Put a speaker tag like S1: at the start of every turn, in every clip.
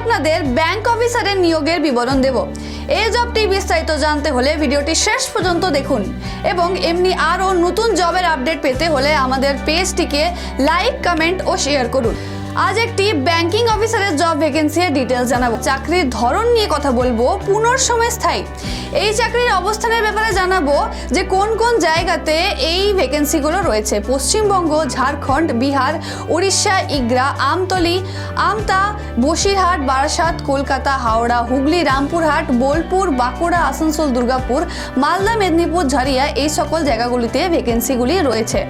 S1: আপনাদের ব্যাংক অফিসারের নিয়োগের বিবরণ দেব। এই জবটি বিস্তারিত জানতে হলে ভিডিওটি শেষ পর্যন্ত দেখুন এবং এমনি আরও নতুন জবের আপডেট পেতে হলে আমাদের পেজটিকে লাইক কমেন্ট ও শেয়ার করুন। আজ একটি ব্যাংকিং অফিসারের জব ভ্যাকেন্সি এর ডিটেলস জানাব। চাকরির ধরন নিয়ে কথা বলব পুনর্সময় স্থায়ী। এই চাকরির অবস্থানের ব্যাপারে জানাব যে কোন কোন জায়গাতে এই ভ্যাকেন্সিগুলো রয়েছে। পশ্চিমবঙ্গ, ঝাড়খণ্ড, বিহার, উড়িষ্যা, ইগরা, আমতলি, আমতা, বসিরহাট, বারাসাত, কলকাতা, হাওড়া, হুগলি, রামপুরহাট, বোলপুর, বাঁকুড়া, আসানসোল, দুর্গাপুর, মালদা, মেদিনীপুর, ঝাড়িয়া এই সকল জায়গাগুলিতে ভ্যাকেন্সিগুলি রয়েছে।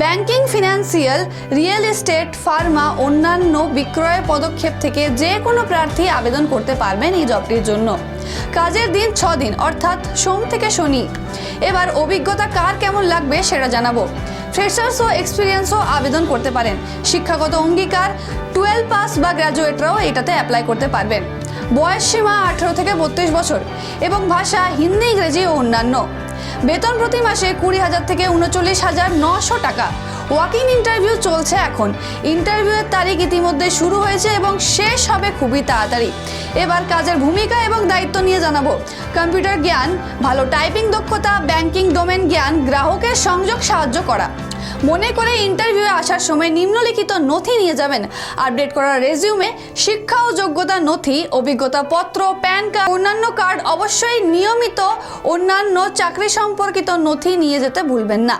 S1: Banking financial real estate pharma অন্যান্য বিক্রয় পদক্ষেপ থেকে যে কোনো প্রার্থী আবেদন করতে পারবেন এই জবটির জন্য। কাজের দিন ছ দিন, অর্থাৎ সোম থেকে শনি। এবার অভিজ্ঞতা কার কেমন লাগবে সেটা জানাব। ফ্রেশার্স ও এক্সপিরিয়েন্সও আবেদন করতে পারেন। শিক্ষাগত অঙ্গীকার, টুয়েলভ পাস বা গ্র্যাজুয়েটরাও এটাতে অ্যাপ্লাই করতে পারবেন। বয়স সীমা আঠেরো থেকে বত্রিশ বছর এবং ভাষা হিন্দি, ইংরেজি ও অন্যান্য। বেতন প্রতি মাসে কুড়ি হাজার থেকে উনচল্লিশ হাজার নশো টাকা। ওয়াকিং ইন্টারভিউ চলছে এখন। ইন্টারভিউয়ের তারিখ ইতিমধ্যে শুরু হয়েছে এবং শেষ হবে খুবই তাড়াতাড়ি। এবার কাজের ভূমিকা এবং দায়িত্ব নিয়ে জানাব। কম্পিউটার জ্ঞান, ভালো টাইপিং দক্ষতা, ব্যাংকিং ডোমেন জ্ঞান, গ্রাহকের সংযোগ সাহায্য করা। মনে করে ইন্টারভিউয়ে আসার সময় নিম্নলিখিত নথি নিয়ে যাবেন। আপডেট করা রেজিউমে শিক্ষা ও যোগ্যতা নথি, অভিজ্ঞতা পত্র, প্যান কার্ড, অন্যান্য কার্ড অবশ্যই নিয়মিত অন্যান্য চাকরি সম্পর্কিত নথি নিয়ে যেতে ভুলবেন না।